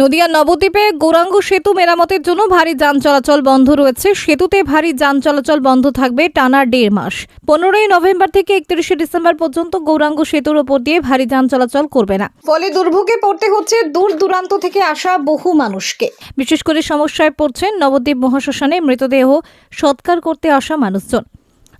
নদিয়া নবদ্বীপে গৌরাঙ্গ সেতু মেরামতের জন্য ভারী যান চলাচল বন্ধ রয়েছে। সেতুতে ভারী যান চলাচল বন্ধ থাকবে টানা দেড় মাস। পনেরোই নভেম্বর থেকে একত্রিশে ডিসেম্বর পর্যন্ত গৌরাঙ্গ সেতুর ওপর দিয়ে ভারী যান চলাচল করবে না। ফলে দুর্ভোগে পড়তে হচ্ছে দূর দূরান্ত থেকে আসা বহু মানুষকে। বিশেষ করে সমস্যায় পড়ছেন নবদ্বীপ মহাশ্মশানে মৃতদেহ সৎকার করতে আসা মানুষজন।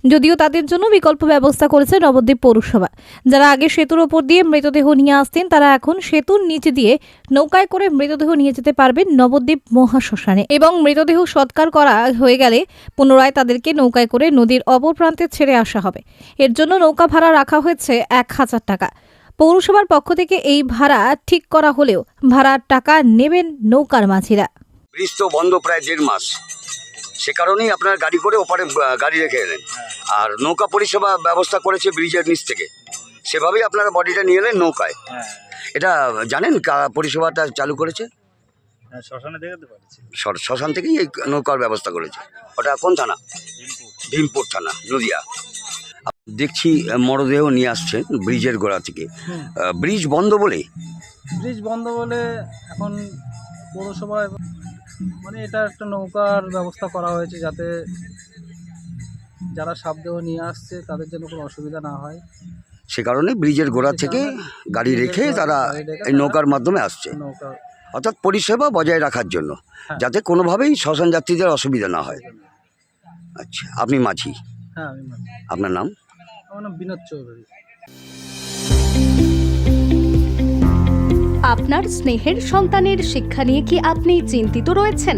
যদিও তাদের জন্য বিকল্প ব্যবস্থা করেছে নবদ্বীপ পৌরসভা। যারা আগে সেতুর ওপর দিয়ে মৃতদেহ নিয়ে আসতেন, তারা এখন সেতুর নিচে দিয়ে নৌকায় করে মৃতদেহ নিয়ে যেতে পারবেন নবদ্বীপ মহাশ্মশানে। এবং মৃতদেহ সৎকার করা হয়ে গেলে পুনরায় তাদেরকে নৌকায় করে নদীর অপর প্রান্তে ছেড়ে আসা হবে। এর জন্য নৌকা ভাড়া রাখা হয়েছে এক হাজার টাকা। পৌরসভার পক্ষ থেকে এই ভাড়া ঠিক করা হলেও ভাড়ার টাকা নেবেন নৌকার মাঝিরা। বন্ধ প্রায় দেড় মাস। সে কারণেই আপনার গাড়ি করে ওপারে গাড়ি রেখে এলেন। আর নৌকা পরিষেবা ব্যবস্থা করেছে ব্রিজের নিচ থেকে। সেভাবেই আপনারা বডিটা নিয়ে এলেন নৌকায়। হ্যাঁ। এটা জানেন পরিষেবাটা চালু করেছে? হ্যাঁ শ্মশান থেকেই এই নৌকার ব্যবস্থা করেছে। ওটা কোন থানা? ভীমপুর। থানা নদিয়া। দেখছি মরদেহ নিয়ে আসছেন ব্রিজের গোড়া থেকে। ব্রিজ বন্ধ বলে? ব্রিজ বন্ধ বলে এখন পৌরসভায় মানে এটা একটা নৌকার ব্যবস্থা করা হয়েছে যাতে যারা সাপদেহ নিয়ে আসছে তাদের জন্য কোনো অসুবিধা না হয়। সে কারণে ব্রিজের গোড়া থেকে গাড়ি রেখে তারা এই নৌকার মাধ্যমে আসছে। নৌকা অর্থাৎ পরিষেবা বজায় রাখার জন্য হ্যাঁ। যাতে কোনোভাবেই শ্মশান যাত্রীদের অসুবিধা না হয়। আচ্ছা আপনি মাঝি? হ্যাঁ আমি। আপনার নাম? আমার নাম বিনোদ চৌধুরী। আপনার স্নেহের সন্তানের শিক্ষা নিয়ে কি আপনি চিন্তিত রয়েছেন?